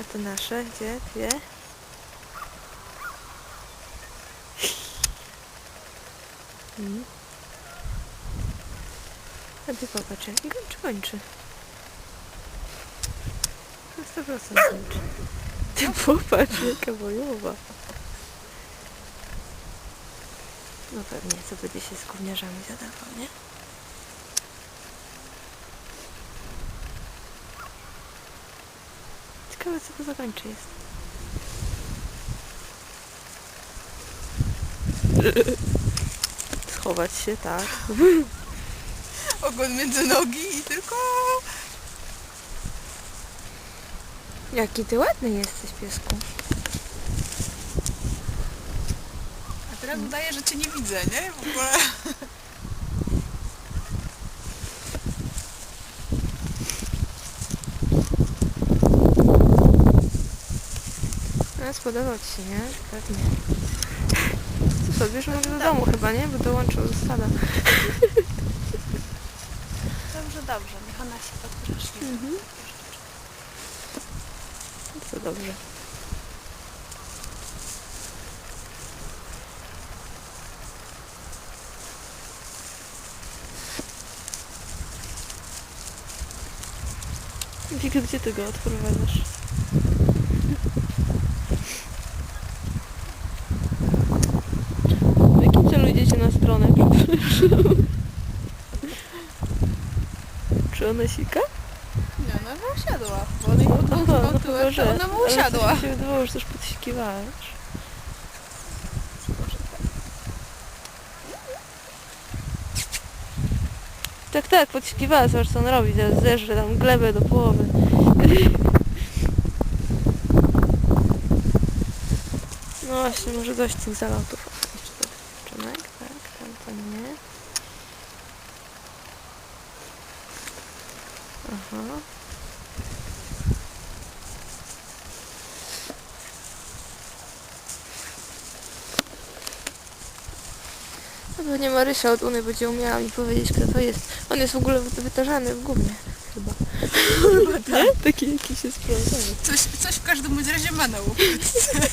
A to nasze, gdzie? Dwie? Mm. A ty popatrz, jak kończy, kończy. Na 100% kończy. Ty popatrz, jaka bojowa. No pewnie, co będzie się z gówniarzami zadawał, nie? Ciekawe, co to za jest. Schować się, tak. Ogon między nogi i tylko... Jaki ty ładny jesteś, piesku. A teraz udaje, że cię nie widzę, nie? W ogóle. No, spodobał ci się, nie? Pewnie. Co, sobie może do domu chyba, nie? Bo dołączył do stada. Dobrze, dobrze. Niech ona się podrośnie. Mhm. To dobrze. Wika, gdzie ty go odprowadzasz? Czy ona sika? Nie, ona mu usiadła. Bo ona, No, no, chyba, że. ona mu Ale usiadła. mi się wydawało, że też podsikiwałeś. Tak, tak, podsikiwała, zobacz co on robi, teraz zeżre tam glebę do połowy. No właśnie, może dość tych zalotów. Jeszcze Czemek, tak, tam to nie. Aha. No pewnie Marysia od Uny będzie umiała mi powiedzieć, kto to jest. On jest w ogóle wy- wytarzany w gumie. Chyba. Chyba tak. Nie? Taki jakiś jest sprawdzony. Coś, coś w każdym razie ma na łopatce.